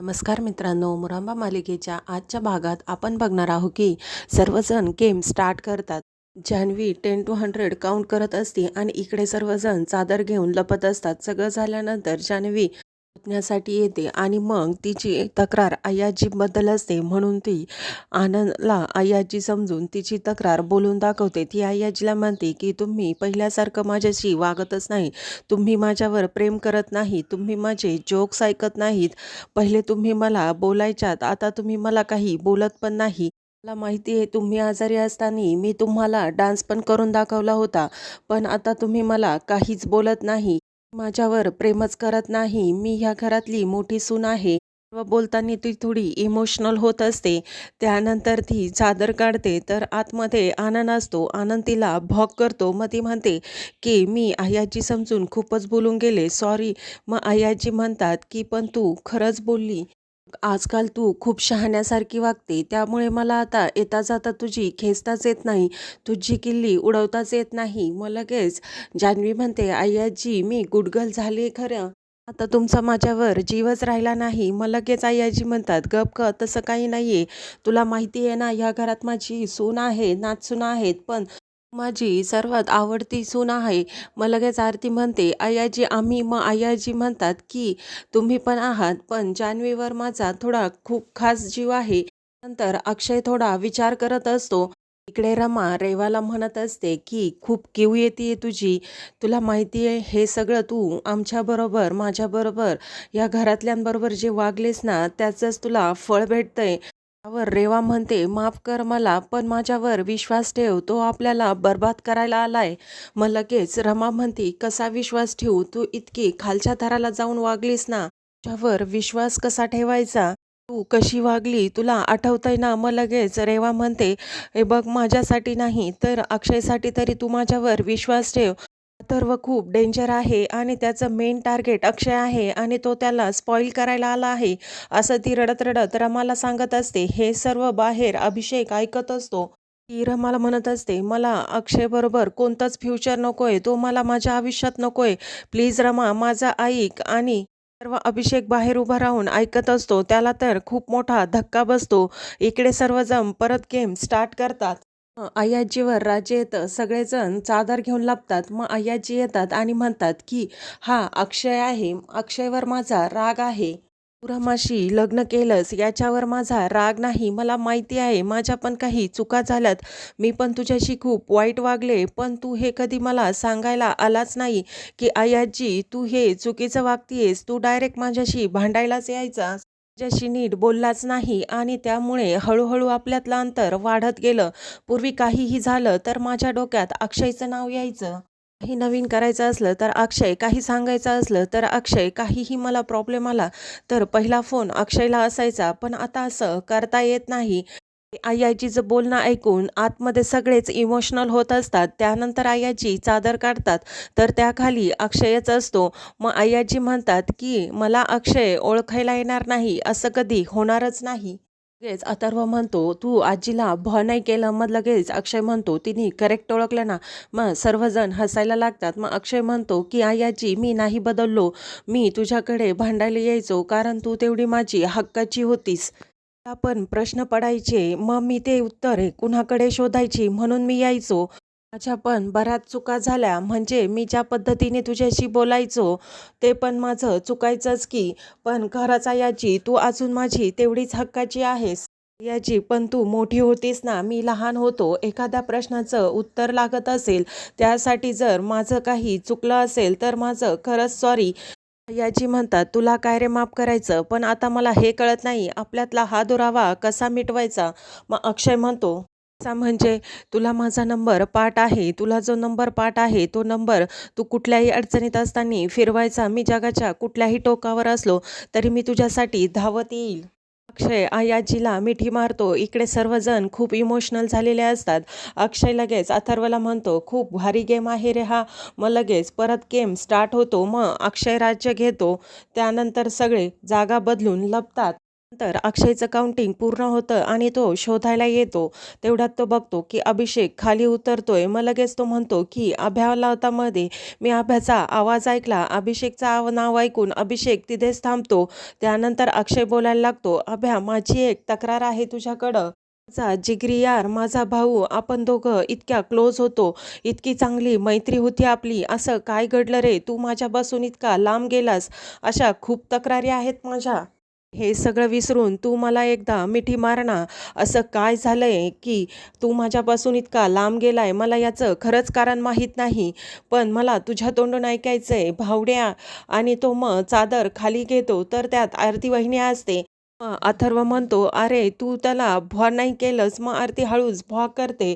नमस्कार मित्रांनो मुरांबा मालिकेच्या आजच्या भागात आपण बघणार आहोत की सर्वजण गेम स्टार्ट करतात. Janhavi ten to hundred count करत असते आणि इकडे सर्वजण चादर घेऊन लपत असतात. सगळं झाल्यानंतर जान्हवी शोधण्यासाठी येते आणि मग तिची तक्रार आयाजीबद्दल असते म्हणून ती आनंदला आयाजी समजून तिची तक्रार बोलून दाखवते. ती आयाजीला म्हणते की तुम्ही पहिल्यासारखं माझ्याशी वागतच नाही. तुम्ही माझ्यावर प्रेम करत नाही. तुम्ही माझे जोक्स ऐकत नाहीत. पहिले तुम्ही मला बोलायच्यात. आता तुम्ही मला काही बोलत पण नाही. मला माहिती आहे तुम्ही आजारी असताना मी तुम्हाला डान्स पण करून दाखवला होता. पण आता तुम्ही मला काहीच बोलत नाही. माझ्यावर प्रेमच करत नाही. मी ह्या घरातली मोठी सून आहे. व बोलताना ती थोडी इमोशनल होत असते. त्यानंतर ती चादर काढते. तर आतमध्ये आनंद असतो. आनंद तिला भॉक करतो. मग ती म्हणते की मी आयाजी समजून खूपच बोलून गेले. सॉरी मग आयाजी म्हणतात की पण तू खरंच बोलली आजकाल तू खूप शहाण्यासारखी वागते. त्यामुळे मला आता येता जाता तुझी खेचताच येत नाही. तुझी किल्ली उडवताच येत नाही. मग लगेच जान्हवी म्हणते आयाजी मी गुडगल झाली खरं. आता तुमचा माझ्यावर जीवच राहिला नाही. मग लगेच आयाजी म्हणतात गप ग तसं काही नाही आहे तुला माहिती आहे ना ह्या घरात माझी सून आहे नाचसून आहेत. पण माझी सर्वात आवडती सून आहे. मग लगेच आरती म्हणते आयाजी आम्ही मग आयाजी म्हणतात की तुम्ही पण आहात पण जान्हवीवर माझा थोडा खूप खास जीव आहे. नंतर अक्षय थोडा विचार करत असतो. इकडे रमा रेवाला म्हणत असते की खूप किव येते तुझी. तुला माहिती आहे हे सगळं तू आमच्याबरोबर माझ्याबरोबर या घरातल्यांबरोबर जे वागलेस ना त्याचंच तुला फळ भेटतंय. त्यावर रेवा म्हणते माफ कर मला पण माझ्यावर विश्वास ठेव तो आपल्याला बर्बाद करायला आलाय. मग लगेच रमा म्हणते कसा विश्वास ठेवू? तू इतकी खालच्या थराला जाऊन वागलीस ना तुझ्यावर विश्वास कसा ठेवायचा? तू कशी वागली? तुला आठवतंय ना? मग लगेच रेवा म्हणते हे बघ माझ्यासाठी नाही तर अक्षयसाठी तरी तू माझ्यावर विश्वास ठेव अथर्व खूप डेंजर आहे आणि त्याचं मेन टार्गेट अक्षय आहे आणि तो त्याला स्पॉईल करायला आला आहे. असं ती रडत रडत रमाला सांगत असते. हे सर्व बाहेर अभिषेक ऐकत असतो. ती रमाला म्हणत असते मला अक्षयबरोबर कोणतंच फ्युचर नकोय. तो मला माझ्या आयुष्यात नकोय. प्लीज रमा माझा ऐक. आणि सर्व अभिषेक बाहेर उभा राहून ऐकत असतो. त्याला तर खूप मोठा धक्का बसतो. इकडे सर्वजण परत गेम स्टार्ट करतात. अय्याजीवर राजे राज्य येतं. सगळेजण चादर घेऊन लपतात. मग अय्याजी येतात आणि म्हणतात की हा अक्षय आहे. अक्षयवर माझा राग आहे. तू लग्न केलंस. याच्यावर माझा राग नाही. मला माहिती आहे. माझ्या पण काही चुका झाल्यात. मी पण तुझ्याशी खूप वाईट वागले. पण तू हे कधी मला सांगायला आलाच नाही की आयाजी तू हे चुकीचं वागतीयेस. तू डायरेक्ट माझ्याशी भांडायलाच यायचा ज्याशी नीट बोललाच नाही आणि त्यामुळे हळूहळू आपल्यातलं अंतर वाढत गेलं. पूर्वी काहीही झालं तर माझ्या डोक्यात अक्षयचं नाव यायचं. काही नवीन करायचं असलं तर अक्षय काही सांगायचं असलं तर अक्षय काहीही मला प्रॉब्लेम आला तर पहिला फोन अक्षयला असायचा. पण आता असं करता येत नाही. आयाजीचं बोलणं ऐकून आतमध्ये सगळेच इमोशनल होत असतात त्यानंतर आयाजी चादर काढतात तर त्याखाली अक्षयच असतो. मग आयाजी म्हणतात की मला अक्षय ओळखायला येणार नाही असं कधी होणारच नाही. लगेच अथर्व म्हणतो तू आजीला भ नाही केलं. मग लगेच अक्षय म्हणतो तिने करेक्ट ओळखलं ना. मग सर्वजण हसायला लागतात. मग अक्षय म्हणतो की आयाजी मी नाही बदललो. मी तुझ्याकडे भांडायला यायचो कारण तू तेवढी माझी हक्काची होतीस. पण प्रश्न पडायचे मग मी ते उत्तर कुणाकडे शोधायची म्हणून मी यायचो. माझ्या पण बऱ्याच चुका झाल्या म्हणजे मी ज्या पद्धतीने तुझ्याशी बोलायचो ते पण माझं चुकायचंच की पण घराचा याची तू अजून माझी तेवढीच हक्काची आहेस. याची पण तू मोठी होतीस ना मी लहान होतो एखाद्या प्रश्नाचं उत्तर लागत असेल त्यासाठी जर माझं काही चुकलं असेल तर माझं खरंच सॉरी याची म्हणतात तुला काय रे माफ करायचं? पण आता मला हे कळत नाही. आपल्यातला हा दुरावा कसा मिटवायचा? मग अक्षय म्हणतो कसा म्हणजे? तुला माझा नंबर पाठ आहे. तुला जो नंबर पाठ आहे तो नंबर तू कुठल्याही अडचणीत असताना फिरवायचा. मी जगाच्या कुठल्याही टोकावर असलो तरी मी तुझ्यासाठी धावत येईल. अक्षय आयाजीला मिठी मारतो. इकडे सर्वजण खूप इमोशनल झालेले असतात. अक्षय लगेच अथर्वला म्हणतो खूप भारी गेम आहे रे हा. मग लगेच परत गेम स्टार्ट होतो. मग अक्षय राज्य घेतो. त्यानंतर सगळे जागा बदलून लपतात. नंतर अक्षयचं काउंटिंग पूर्ण होतं आणि तो शोधायला येतो. तेवढ्यात तो बघतो की अभिषेक खाली उतरतोय. मग लगेच तो म्हणतो की अभ्यालावतामध्ये मी अभ्याचा आवाज ऐकला. अभिषेकचा आव नाव ऐकून अभिषेक तिथेच थांबतो. त्यानंतर अक्षय बोलायला लागतो अभ्या माझी एक तक्रार आहे तुझ्याकडं. माझा जिगरी यार माझा भाऊ आपण दोघं इतक्या क्लोज होतो. इतकी चांगली मैत्री होती आपली. असं काय घडलं रे? तू माझ्यापासून इतका लांब गेलास. अशा खूप तक्रारी आहेत माझ्या. हे सगळं विसरून तू मला एकदा मिठी मार ना. असं काय झालंय की तू माझ्यापासून इतका लांब गेलाय? मला याचं खरंच कारण माहीत नाही. पण मला तुझ्या तोंडून आहे भावड्या. आणि तो मग चादर खाली घेतो तर त्यात आरती वहिनी असते. मग अथर्व म्हणतो अरे तू त्याला भॉ नाही केलंस. मग आरती हळूच भॉ करते.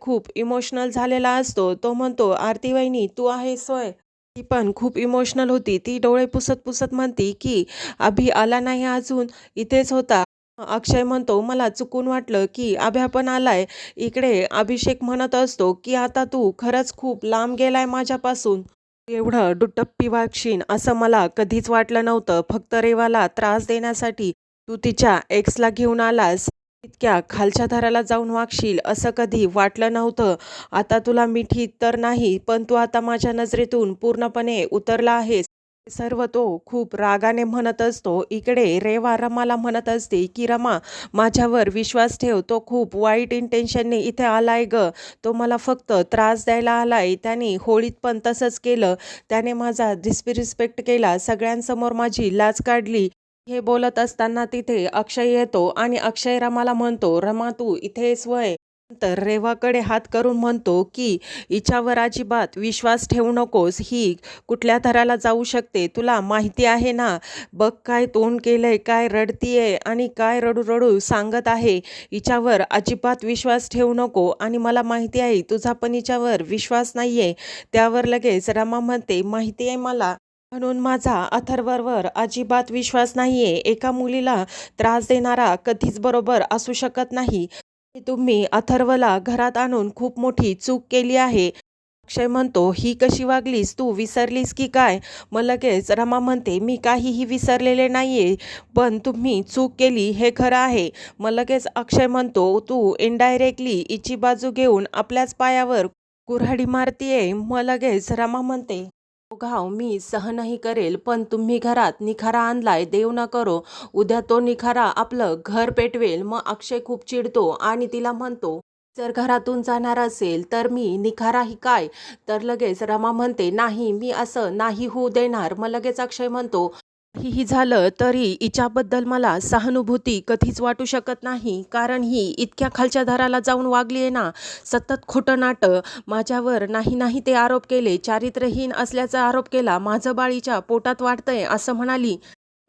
खूप इमोशनल झालेला असतो. तो म्हणतो आरती वहिनी तू आहे सोय ती पण खूप इमोशनल होती. ती डोळे पुसत पुसत म्हणती की अभि आला नाही अजून. इथेच होता. अक्षय म्हणतो मला चुकून वाटलं की अभ्या पण आलाय. इकडे अभिषेक म्हणत असतो की आता तू खरंच खूप लांब गेलाय माझ्यापासून. एवढं डुटप्पी वागशीन असं मला कधीच वाटलं नव्हतं. फक्त रेवाला त्रास देण्यासाठी तू तिच्या एक्सला घेऊन आलास. इतक्या खालच्या थराला जाऊन वागशील असं कधी वाटलं नव्हतं. आता तुला मिठी तर नाही पण तू आता माझ्या नजरेतून पूर्णपणे उतरला आहेस. सर्व तो खूप रागाने म्हणत असतो. इकडे रेवा रमाला म्हणत असते की रमा माझ्यावर विश्वास ठेव. तो खूप वाईट इंटेन्शनने इथे आलाय ग. तो मला फक्त त्रास द्यायला आलाय. त्याने होळीत पण तसंच केलं. त्याने माझा डिस्पिरिस्पेक्ट केला. सगळ्यांसमोर माझी लाज काढली. हे बोलत असताना तिथे अक्षय येतो आणि अक्षय रमाला म्हणतो रमा तू इथे स्वय तर रेवाकडे हात करून म्हणतो की हिच्यावर अजिबात विश्वास ठेवू नकोस. ही कुठल्या थराला जाऊ शकते? तुला माहिती आहे ना? बघ काय तोंड केलंय काय रडतीये आणि काय रडू रडू सांगत आहे. हिच्यावर अजिबात विश्वास ठेवू नको आणि मला माहिती आहे तुझा पण हिच्यावर विश्वास नाहीये. त्यावर लगेच रमा म्हणते माहिती आहे मला. म्हणून माझा अथर्ववर अजिबात विश्वास नाहीये. एका मुलीला त्रास देणारा कधीच बरोबर असू शकत नाही. तुम्ही अथर्वला घरात आणून खूप मोठी चूक केली आहे. अक्षय म्हणतो ही कशी वागलीस? तू विसरलीस की काय? मग लगेच रमा म्हणते मी काहीही विसरलेले नाहीये पण तुम्ही चूक केली हे खरं आहे. मग लगेच अक्षय म्हणतो तू इनडायरेक्टली इची बाजू घेऊन आपल्याच पायावर कुऱ्हाडी मारतीये. मग लगेच रमा म्हणते "तो घाव मी सहनही करेल पण तुम्ही घरात निखारा आणलाय देव न करो. उद्या तो निखारा आपलं घर पेटवेल. मग अक्षय खूप चिडतो आणि तिला म्हणतो जर घरातून जाणार असेल तर मी निखाराही काय? तर लगेच रमा म्हणते नाही मी असं नाही होऊ देणार. मग लगेच अक्षय म्हणतो ही झालं तरी हिच्याबद्दल मला सहानुभूती कधीच वाटू शकत नाही. कारण ही इतक्या खालच्या दाराला जाऊन वागली आहे ना सतत खोटं नाटं माझ्यावर नाही नाही ते आरोप केले. चारित्र्यहीन असल्याचा आरोप केला माझं बाळीच्या पोटात वाटतंय असं म्हणाली.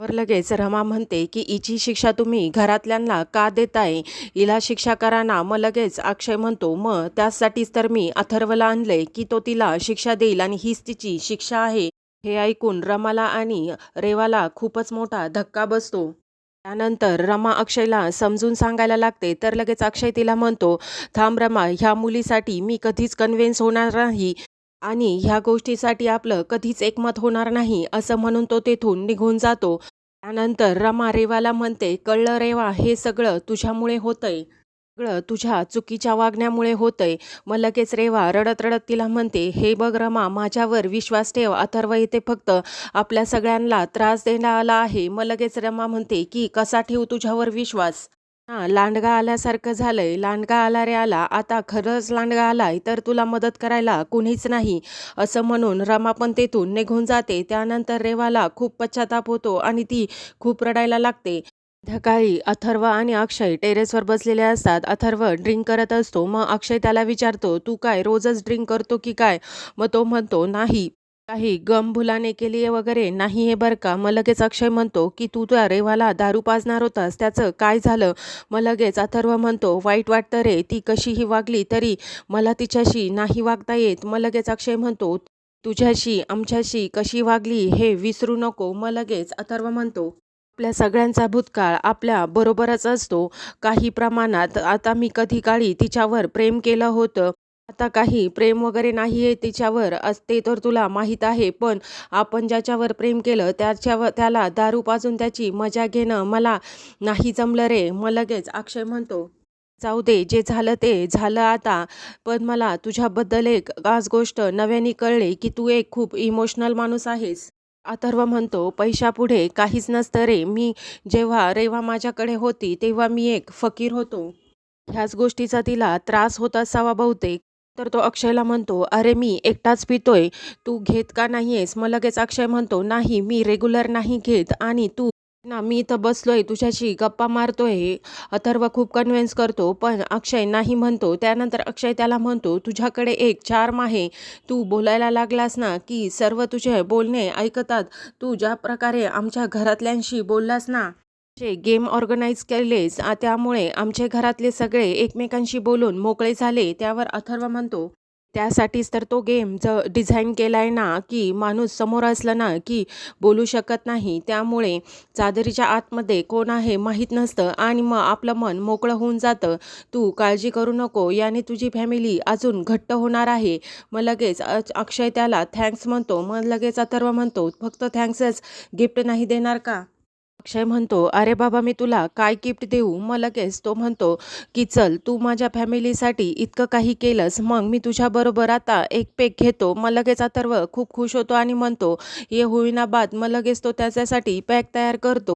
वर लगेच रमा म्हणते की हिची शिक्षा तुम्ही घरातल्यांना का देताय? हिला शिक्षा करा ना मग लगेच अक्षय म्हणतो मग त्यासाठीच तर मी अथर्वला आणलंय की तो तिला शिक्षा देईल आणि हीच तिची शिक्षा आहे. हे ऐकून रमाला आणि रेवाला खूपच मोठा धक्का बसतो. त्यानंतर रमा अक्षयला समजून सांगायला लागते तर लगेच अक्षय तिला म्हणतो थांब रमा ह्या मुलीसाठी मी कधीच कन्व्हिन्स होणार नाही आणि ह्या गोष्टीसाठी आपलं कधीच एकमत होणार नाही असं म्हणून तो तेथून निघून जातो. त्यानंतर रमा रेवाला म्हणते कळलं रेवा हे सगळं तुझ्यामुळे होतंय. सगळं तुझ्या चुकीच्या वागण्यामुळे होतंय. मग लगेच रेवा रडत रडत तिला म्हणते हे बघ रमा माझ्यावर विश्वास ठेव. अथर्व इथे फक्त आपल्या सगळ्यांना त्रास देण्यात आला आहे. मग लगेच रमा म्हणते की कसा ठेवू तुझ्यावर विश्वास? हां लांडगा आल्यासारखं झालंय. लांडगा आला रे आला. आता खरंच लांडगा आलाय तर तुला मदत करायला कुणीच नाही. असं म्हणून रमा पण तेथून निघून जाते. त्यानंतर रेवाला खूप पश्चाताप होतो आणि ती खूप रडायला लागते. सकाळी अथर्व आणि अक्षय टेरेसवर बसलेले असतात. अथर्व ड्रिंक करत असतो. मग अक्षय त्याला विचारतो तू काय रोजच ड्रिंक करतो की काय? मग तो म्हणतो नाही. काही गम भुलाने केली वगैरे? नाही हे बरं का? मग लगेच अक्षय म्हणतो की तू त्या रेवाला दारू पाजणार होतास. त्याचं काय झालं? मग लगेच अथर्व म्हणतो वाईट वाटतं रे. ती कशीही वागली तरी मला तिच्याशी नाही वागता येत. मग लगेच अक्षय म्हणतो तुझ्याशी आमच्याशी कशी वागली हे विसरू नको. मग लगेच अथर्व म्हणतो आपल्या सगळ्यांचा भूतकाळ आपल्या बरोबरच असतो. काही प्रमाणात आता मी कधी काळी तिच्यावर प्रेम केलं होतं. आता काही प्रेम वगैरे नाही आहे तिच्यावर अस ते तर तुला माहीत आहे पण आपण ज्याच्यावर प्रेम केलं त्याच्यावर त्याला दारू पाजून त्याची मजा घेणं मला नाही जमलं रे. मग लगेच अक्षय म्हणतो जाऊ दे जे झालं ते झालं आता. पण मला तुझ्याबद्दल एक आज गोष्ट नव्याने कळले की तू एक खूप इमोशनल माणूस आहेस. अथर्व म्हणतो पैशापुढे काहीच नसतं रे. मी जेव्हा रेवा माझ्याकडे होती तेव्हा मी एक फकीर होतो. ह्याच गोष्टीचा तिला त्रास होत असावा बहुतेक. तर तो अक्षयला म्हणतो अरे मी एकटाच पितोय. तू घेत का नाही आहेस मग लगेच अक्षय म्हणतो नाही मी रेग्युलर नाही घेत आणि तू ना मी इथं बसलोय तुझ्याशी गप्पा मारतोय अथर्व खूप कन्व्हिन्स करतो पण अक्षय नाही म्हणतो. त्यानंतर अक्षय त्याला म्हणतो तुझ्याकडे एक चार्म आहे. तू बोलायला लागलास ना की सर्व तुझे बोलणे ऐकतात. तू ज्या प्रकारे आमच्या घरातल्यांशी बोललास ना जे गेम ऑर्गनाईज केलेस. त्यामुळे आमचे घरातले सगळे एकमेकांशी बोलून मोकळे झाले. त्यावर अथर्व म्हणतो त्यासाठीच तर तो गेम ज डिझाईन केला आहे ना की माणूस समोर असला ना की बोलू शकत नाही. त्यामुळे चादरीच्या आतमध्ये कोण आहे माहीत नसतं आणि मग आपलं मन मोकळं होऊन जातं. तू काळजी करू नको याने तुझी फॅमिली अजून घट्ट होणार आहे. मग लगेच अक्षय त्याला थँक्स म्हणतो. मग लगेच अथर्व म्हणतो फक्त थँक्सच गिफ्ट नाही देणार का? अक्षय म्हणतो अरे बाबा मी तुला काय गिफ्ट देऊ? मग लगेच तो म्हणतो की चल तू माझ्या फॅमिलीसाठी इतकं काही केलंस मग मी तुझ्याबरोबर आता एक पेक घेतो. मग लगेच अथर्व खूप खुश होतो आणि म्हणतो ये होईना बाद मग लगेच तो त्याच्यासाठी पॅक तयार करतो.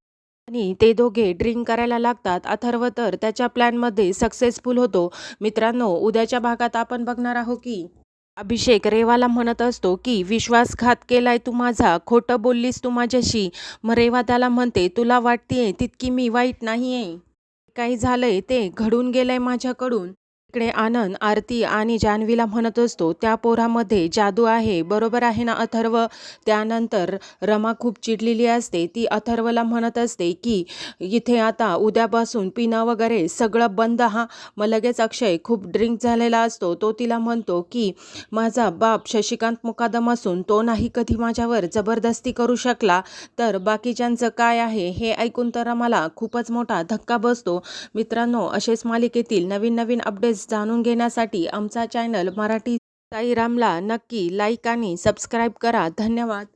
आणि ते दोघे ड्रिंक करायला लागतात. अथर्व तर त्याच्या प्लॅनमध्ये सक्सेसफुल होतो. मित्रांनो उद्याच्या भागात आपण बघणार आहोत की अभिषेक रेवाला म्हणत असतो की विश्वासघात केलाय तू माझा खोटं बोललीस तू माझ्याशी. मग रेवा त्याला म्हणते तुला वाटतेय तितकी मी वाईट नाही आहे काही झालंय ते घडून गेलंय माझ्याकडून. इकडे आनंद आरती आणि जान्हवीला म्हणत असतो त्या पोरामध्ये जादू आहे बरोबर आहे ना अथर्व? त्यानंतर रमा खूप चिडलेली असते. ती अथर्वला म्हणत असते की इथे आता उद्यापासून पिणं वगैरे सगळं बंद हा. मग लगेच अक्षय खूप ड्रिंक झालेला असतो. तो तिला म्हणतो की माझा बाप शशिकांत मुकादम असून तो नाही कधी माझ्यावर जबरदस्ती करू शकला. तर बाकीच्यांचं काय आहे हे ऐकून तर मला खूपच मोठा धक्का बसतो. मित्रांनो असेच मालिकेतील नवीन नवीन अपडेट्स जाणून घेण्यासाठी आमचा चॅनल मराठी साईरामला नक्की लाईक आणि सबस्क्राईब करा. धन्यवाद.